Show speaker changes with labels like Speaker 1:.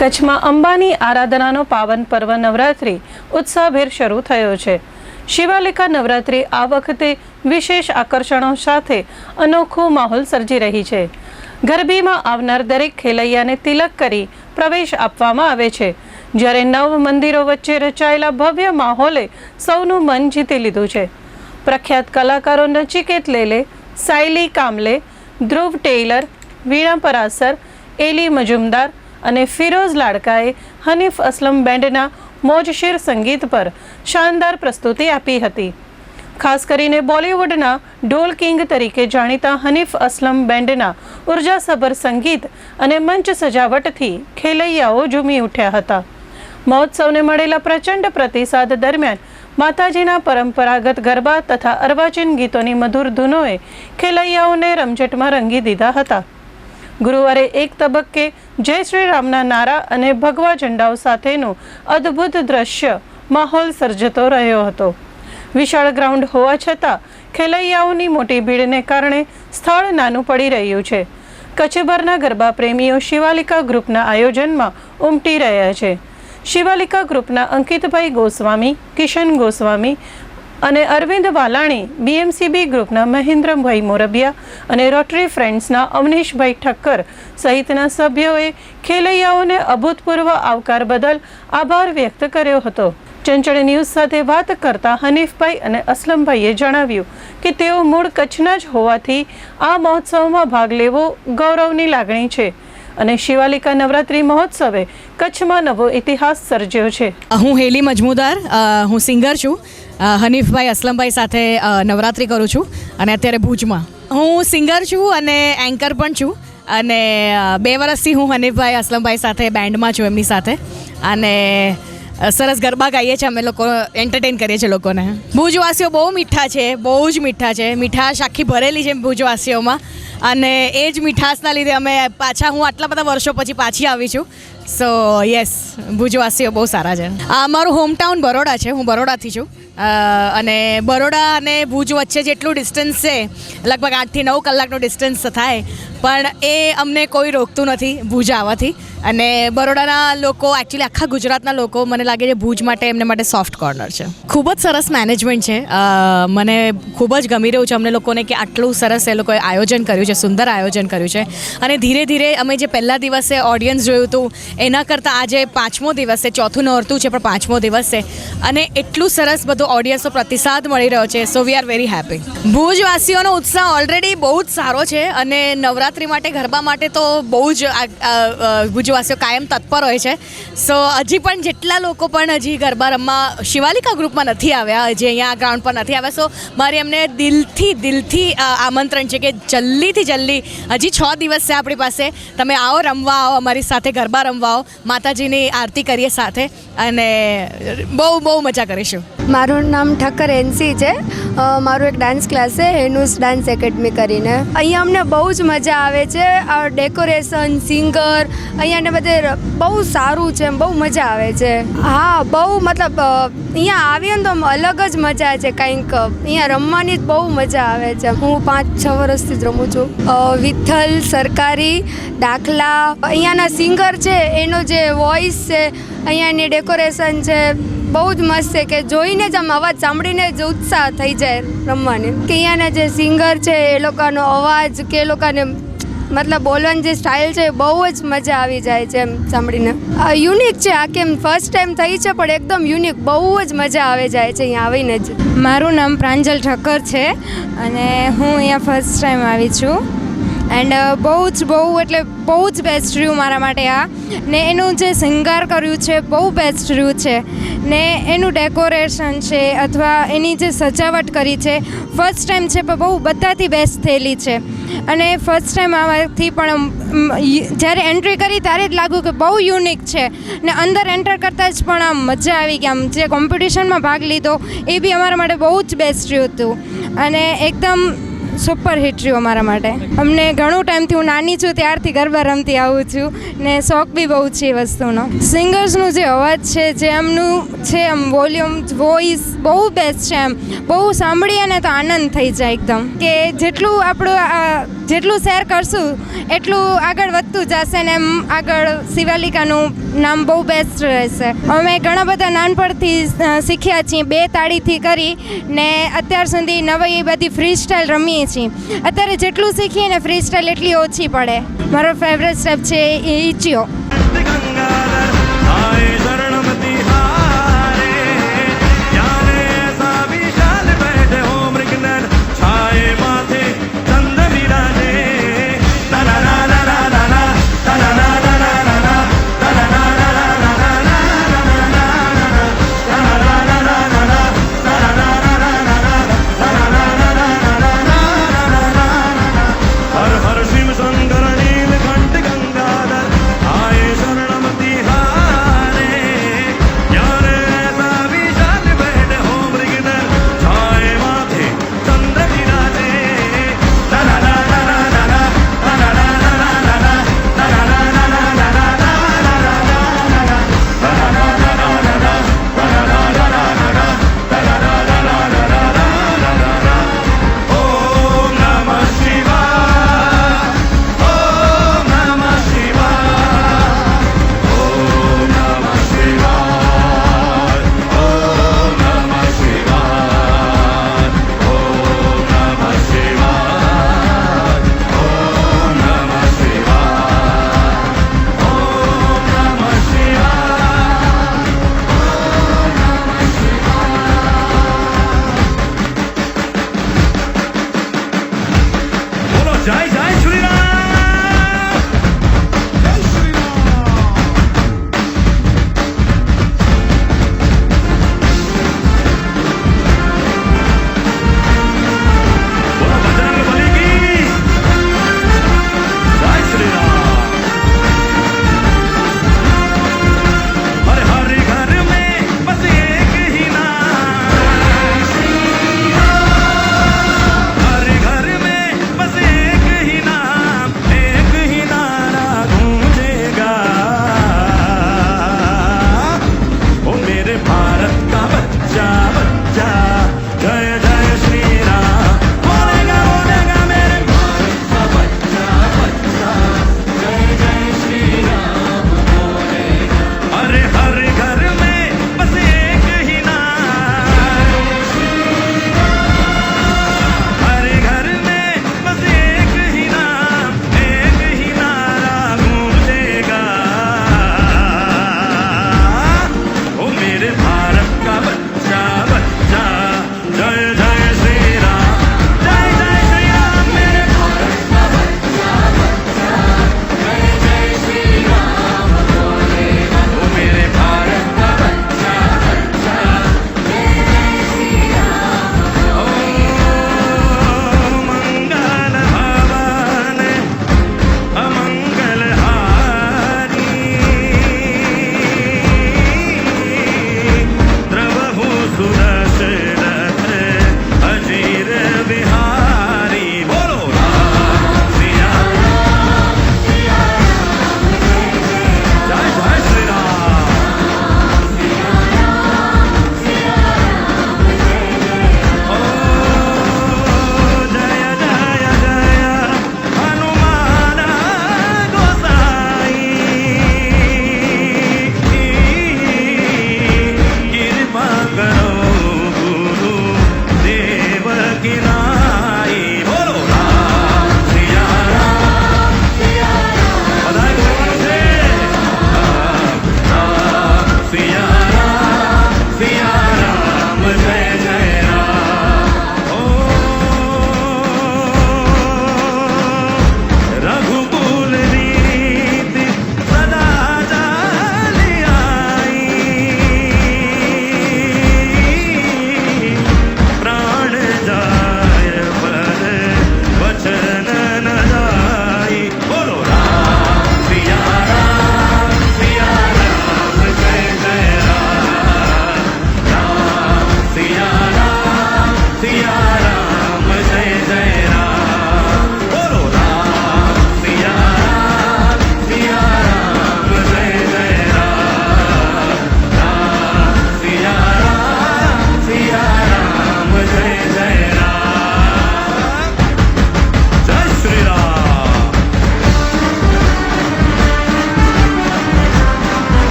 Speaker 1: કચ્છમાં અંબાની આરાધનાનો પાવન પર્વ નવરાત્રિ ઉત્સાહભેર શરૂ થયો છે. શિવાલિકા નવરાત્રિ આ વખતે વિશેષ આકર્ષણો સાથે અનોખો માહોલ સર્જી રહી છે. ગરબીમાં આવનાર દરેક ખેલૈયાને તિલક કરી પ્રવેશ આપવામાં આવે છે. જ્યારે નવ મંદિરો વચ્ચે રચાયેલા ભવ્ય માહોલે સૌનું મન જીતી લીધું છે. પ્રખ્યાત કલાકારો નચિકેત લેલે, સાયલી કામલે, ધ્રુવ ટેલર વીણા પરાસર, એલી મજુમદાર અને ફિરોઝ લાડકાએ હનીફ અસલમ બેન્ડના મોજશીર સંગીત પર શાનદાર પ્રસ્તુતિ આપી હતી. ખાસ કરીને બોલિવૂડના ઢોલ કિંગ તરીકે જાણીતા હનીફ અસલમ બેન્ડના ઉર્જાસભર સંગીત અને મંચ સજાવટથી ખેલૈયાઓ ઝૂમી ઉઠ્યા હતા. મહોત્સવને મળેલા પ્રચંડ પ્રતિસાદ દરમિયાન માતાજીના પરંપરાગત ગરબા તથા અર્વાચીન ગીતોની મધુર ધૂનોએ ખેલૈયાઓને રમઝટમાં રંગી દીધા હતા. ગુરુવારે એક તબક્કે જય શ્રી રામના નારા અને ભગવા ઝંડાઓ સાથેનું અદ્ભુત દ્રશ્ય માહોલ સર્જતો રહ્યો હતો. વિશાળ ગ્રાઉન્ડ હોવા છતાં ખેલૈયાઓની મોટી ભીડને કારણે સ્થળ નાનું પડી રહ્યું છે. કચ્છભરના ગરબા પ્રેમીઓ શિવાલિકા ગ્રુપના આયોજનમાં ઉમટી રહ્યા છે. શિવાલિકા ગ્રુપના અંકિતભાઈ ગોસ્વામી, કિશન ગોસ્વામી અને અરવિંદ વાલાણી બીએમસીબી ગ્રુપના મહેન્દ્રભાઈ મોરબિયા અને રોટરી ફ્રેન્ડ્સના અવનીશભાઈ ઠક્કર સહિતના સભ્યોએ ખેલૈયાઓને અભૂતપૂર્વ આવકાર બદલ આભાર વ્યક્ત કર્યો હતો. ચંચળ ન્યૂઝ સાથે વાત કરતા હનીફભાઈ અને અસલમભાઈએ જણાવ્યું કે તેઓ મૂળ કચ્છના જ હોવાથી આ મહોત્સવમાં ભાગ લેવો ગૌરવની લાગણી છે અને શિવાલિકા નવરાત્રિ મહોત્સવે કચ્છમાં નવો ઇતિહાસ સર્જ્યો છે.
Speaker 2: હું હેલી મજમુદાર હું સિંગર છું. હનીફભાઈ, અસલમભાઈ સાથે નવરાત્રિ કરું છું અને અત્યારે ભુજમાં. હું સિંગર છું અને એન્કર પણ છું અને બે વર્ષથી હું હનીફભાઈ, અસલમભાઈ સાથે બેન્ડમાં છું એમની સાથે. અને સરસ ગરબા ગાઈએ છીએ અમે લોકો એન્ટરટેન કરીએ છીએ લોકોને. ભુજવાસીઓ બહુ મીઠા છે, બહુ જ મીઠા છે. મીઠાશ આખી ભરેલી છે ભુજવાસીઓમાં. અને એ જ મીઠાશના લીધે અમે પાછા, હું આટલા બધા વર્ષો પછી પાછી આવી છું. સો યસ ભુજવાસીઓ બહુ સારા છે. આ અમારું હોમટાઉન બરોડા છે, હું બરોડાથી છું. અને બરોડા અને ભુજ વચ્ચે જેટલું ડિસ્ટન્સ છે, લગભગ આઠથી નવ કલાકનું ડિસ્ટન્સ થાય, પણ એ અમને કોઈ રોકતું નથી ભુજ આવવાથી. અને બરોડાના લોકો એકચ્યુઅલી આખા ગુજરાતના લોકો મને લાગે છે ભુજ માટે એમને માટે સોફ્ટ કોર્નર છે. ખૂબ જ સરસ મેનેજમેન્ટ છે. મને ખૂબ જ ગમી રહ્યું છે અમને લોકોને કે આટલું સરસ એ લોકોએ આયોજન કર્યું છે, સુંદર આયોજન કર્યું છે. અને ધીરે ધીરે અમે જે પહેલા દિવસે ઓડિયન્સ જોયું હતું, એના કરતાં આજે પાંચમો દિવસ છે, ચોથું નોરતું છે, પણ પાંચમો દિવસ છે. અને એટલું સરસ બધું ઓડિયન્સનો પ્રતિસાદ મળી રહ્યો છે so we are very happy ભુજવાસીઓનો ઉત્સાહ ઓલરેડી બહુ જ સારો છે અને નવરાત્રિ માટે, ગરબા માટે તો બહુ જ ભુજવાસીઓ કાયમ તત્પર હોય છે. સો હજી પણ જેટલા લોકો પણ હજી ગરબા રમવા શિવાલિકા ગ્રુપમાં નથી આવ્યા, હજી અહીંયા ગ્રાઉન્ડ પર નથી આવ્યા સો મારે એમને દિલથી દિલથી આમંત્રણ છે કે જલ્દીથી જલ્દી, હજી છ દિવસ છે આપણી પાસે, તમે આવો, રમવા આવો, અમારી સાથે ગરબા રમવા આવો, માતાજીની આરતી કરીએ સાથે અને બહુ બહુ મજા કરીશું.
Speaker 3: મારું નામ ઠક્કર એનસી છે. મારું એક ડાન્સ ક્લાસ છે, હેનુસ ડાન્સ એકેડમી કરીને. અહીંયા અમને બહુ જ મજા આવે છે. ડેકોરેશન સિંગર અહીંયાને બધે બહુ સારું છે બહુ મજા આવે છે. હા, બહુ મતલબ અહીંયા આવીએ ને તો અલગ જ મજા છે કંઈક. અહીંયા રમવાની જ બહુ મજા આવે છે. હું પાંચ છ વર્ષથી જ રમું છું. વિઠ્ઠલ, સરકારી દાખલા અહીંયાના સિંગર છે, એનો જે વોઇસ છે અહીંયાની ડેકોરેશન છે બહુ જ મસ્ત છે કે જોઈને જ આમ અવાજ સાંભળીને જ ઉત્સાહ થઈ જાય રમવાની. કે અહીંયાના જે સિંગર છે, એ લોકોનો અવાજ, કે એ લોકોને મતલબ બોલવાની જે સ્ટાઇલ છે બહુ જ મજા આવી જાય છે એમ સાંભળીને. યુનિક છે, આ કેમ ફર્સ્ટ ટાઈમ થઈ છે, પણ એકદમ યુનિક બહુ જ મજા આવે જાય છે અહીંયા આવીને જ.
Speaker 4: મારું નામ પ્રાંજલ ઠક્કર છે, અને હું અહીંયા ફર્સ્ટ ટાઈમ આવી છું. એન્ડ બહુ જ, બહુ એટલે બહુ જ બેસ્ટ રહ્યું મારા માટે આ. ને એનું જે શૃંગાર કર્યું છે, બહુ બેસ્ટ રહ્યું છે. ને એનું ડેકોરેશન છે અથવા એની જે સજાવટ કરી છે ફર્સ્ટ ટાઈમ છે પણ બહુ બધાથી બેસ્ટ થયેલી છે. અને ફર્સ્ટ ટાઈમ આવવાથી પણ જ્યારે એન્ટ્રી કરી ત્યારે જ લાગ્યું કે બહુ યુનિક છે. ને અંદર એન્ટર કરતાં જ પણ આમ મજા આવી ગઈ. આમ જે કોમ્પિટિશનમાં ભાગ લીધો, એ બી અમારા માટે બહુ જ બેસ્ટ રહ્યું હતું. અને એકદમ સુપર હિટ રહ્યું અમારા માટે. અમને ઘણું ટાઈમથી હું નાની છું, ત્યારથી ગરબા રમતી આવું છું ને શોખ બી બહુ છે એ વસ્તુનો. સિંગર્સનું જે અવાજ છે, જે એમનું છે, એમ વોલ્યુમ, વોઇસ બહુ બેસ્ટ છે એમ. બહુ સાંભળીએ ને તો આનંદ થઈ જાય એકદમ. કે જેટલું આપણું જેટલું શેર કરશું, એટલું આગળ વધતું જશે ને એમ આગળ શિવાલિકાનું નામ બહુ બેસ્ટ રહેશે. અમે ઘણા બધા નાનપણથી શીખ્યા છીએ. બે તાળીથી કરી ને અત્યાર સુધી નવી બધી ફ્રી સ્ટાઇલ રમીએ છીએ. અત્યારે જેટલું શીખીએ ને ફ્રી સ્ટાઇલ એટલી ઓછી પડે. મારો ફેવરેટ સ્ટેપ છે એ ઈચ્યો
Speaker 5: திரு பாரம் கவர்